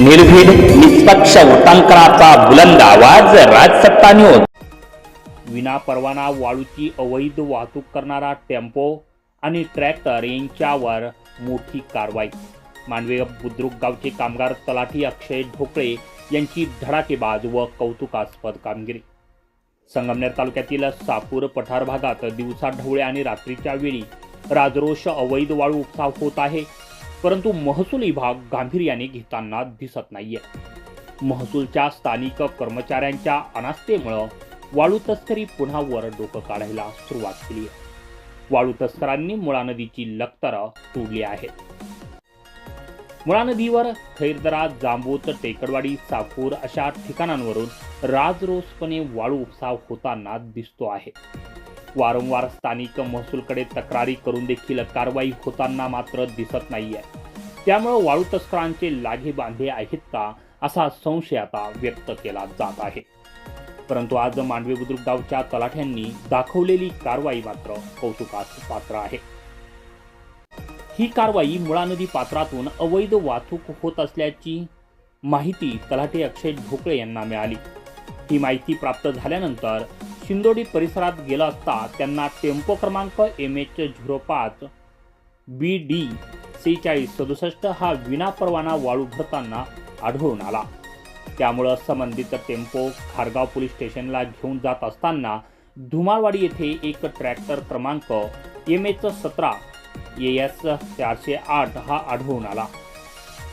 निर्भीड निष्पक्ष वृत्तांकनाचा बुलंद आवाज राजसत्ता न्यूज विना परवाना वाळूची अवैध वाहतूक करणारा टेम्पो आणि ट्रॅक्टर यांच्यावर मोठी कारवाई. मांडवे बुद्रुक गावचे कामगार तलाठी अक्षय ढोकळे यांची धडाकेबाज व कौतुकास्पद कामगिरी. संगमनेर तालुक्यातील सापूर पठार भागात दिवसा ढवळे आणि रात्रीच्या वेळी राजरोष अवैध वाळू उपसाव होत आहे. परंतु महसूल विभाग गांभीर्याने घेताना दिसत नाहीये. महसूलच्या स्थानिक कर्मचाऱ्यांच्या अनास्थेमुळं वाळू तस्करी पुन्हा वर डोकं काढायला सुरुवात केली आहे. वाळू तस्करांनी मुळा नदीची लक्तरं तोडली आहेत. मुळा नदीवर खैरदरा जांबूत टेकडवाडी साकूर अशा ठिकाणांवरून राजरोसपणे वाळू उपसाव होताना दिसतो आहे. वारंवार स्थानिक महसूलकडे तक्रारी करून देखील कारवाई होताना मात्र दिसत नाहीये. त्यामुळे वाळू तस्करांचे लागे बांधे आहेत का असा संशय आता व्यक्त केला जात आहे. परंतु आज मांडवी बुद्रुक गावच्या तलाठ्यांनी दाखवलेली कारवाई मात्र कौतुकास पात्र आहे. ही कारवाई मुळा नदी पात्रातून अवैध वाहतूक होत असल्याची माहिती तलाठी अक्षय ढोकळे यांना मिळाली. ही माहिती प्राप्त झाल्यानंतर शिंदोडी परिसरात गेला असता त्यांना टेम्पो क्रमांक एम एच झिरो पाच बी डी सेहेचाळीस सदुसष्ट हा विनापरवाना वाळू भरताना आढळून आला. त्यामुळं संबंधित टेम्पो खारगाव पोलीस स्टेशनला घेऊन जात असताना धुमाळवाडी येथे एक ट्रॅक्टर क्रमांक एम एच सतरा ए एस चारशे आठ हा आढळून आला.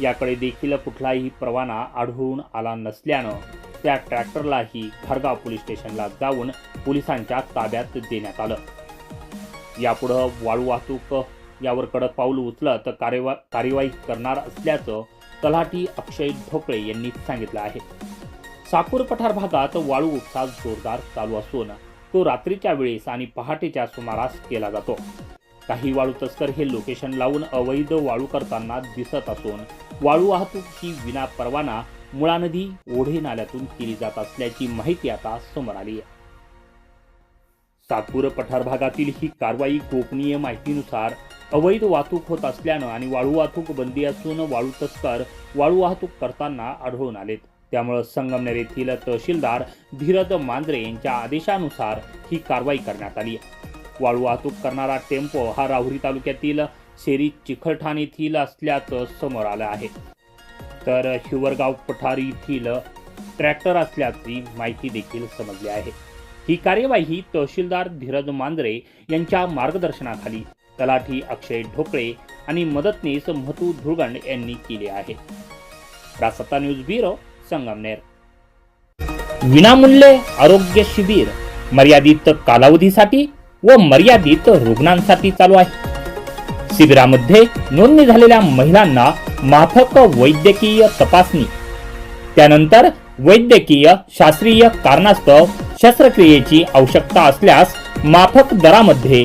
याकडे देखील कुठलाही परवाना आढळून आला नसल्यानं त्या ट्रॅक्टरलाही खारगाव पोलीस स्टेशनला जाऊन पोलिसांच्या ताब्यात देण्यात आलं. यापुढं वाळू वाहतूक यावर कडक पाऊल उचलत कार्यवा कार्यवाही करणार असल्याचं तलाठी अक्षय ढोकळे यांनी सांगितलं आहे. साकूर पठार भागात वाळू उपसा जोरदार चालू असून तो रात्रीच्या वेळेस आणि पहाटेच्या सुमारास केला जातो. काही वाळू तस्कर हे लोकेशन लावून अवैध वाळू करताना दिसत असून वाळू वाहतूक ही विना परवाना मुळा नदी ओढे नाल्यातून केली जात असल्याची माहिती आता समोर आली आहे. सातपूर पठार भागातील ही कारवाई गोपनीय माहितीनुसार अवैध वाहतूक होत असल्यानं आणि वाळू वाहतूक बंदी असून वाळू तस्कर वाळू वाहतूक करताना आढळून आलेत. त्यामुळं संगमनेर येथील तहसीलदार धीरज मांजरे यांच्या आदेशानुसार ही कारवाई करण्यात आली वाळू वाहतूक करणारा टेम्पो हा राहुरी तालुक्यातील शेरी चिखलठाण येथील असल्याचं समोर आलं आहे. तर शिवरगाव पठार येथील ट्रॅक्टर असल्याची माहिती देखील समजली आहे. ही कार्यवाही तहसीलदार धीरज मांजरे यांच्या मार्गदर्शनाखाली तलाठी अक्षय ढोकळे आणि मदतनीस महतू धुळगंड यांनी केली आहे. रासत्ता न्यूज ब्युरो संगमनेर. विनामूल्य आरोग्य शिबिर मर्यादित कालावधीसाठी व मर्यादित रुग्णांसाठी चालू आहे. शिबिरामध्ये नोंदणी झालेल्या महिलांना माफक वैद्यकीय तपासणी. त्यानंतर वैद्यकीय शास्त्रीय कारणास्तव शस्त्रक्रियेची आवश्यकता असल्यास माफक दरामध्ये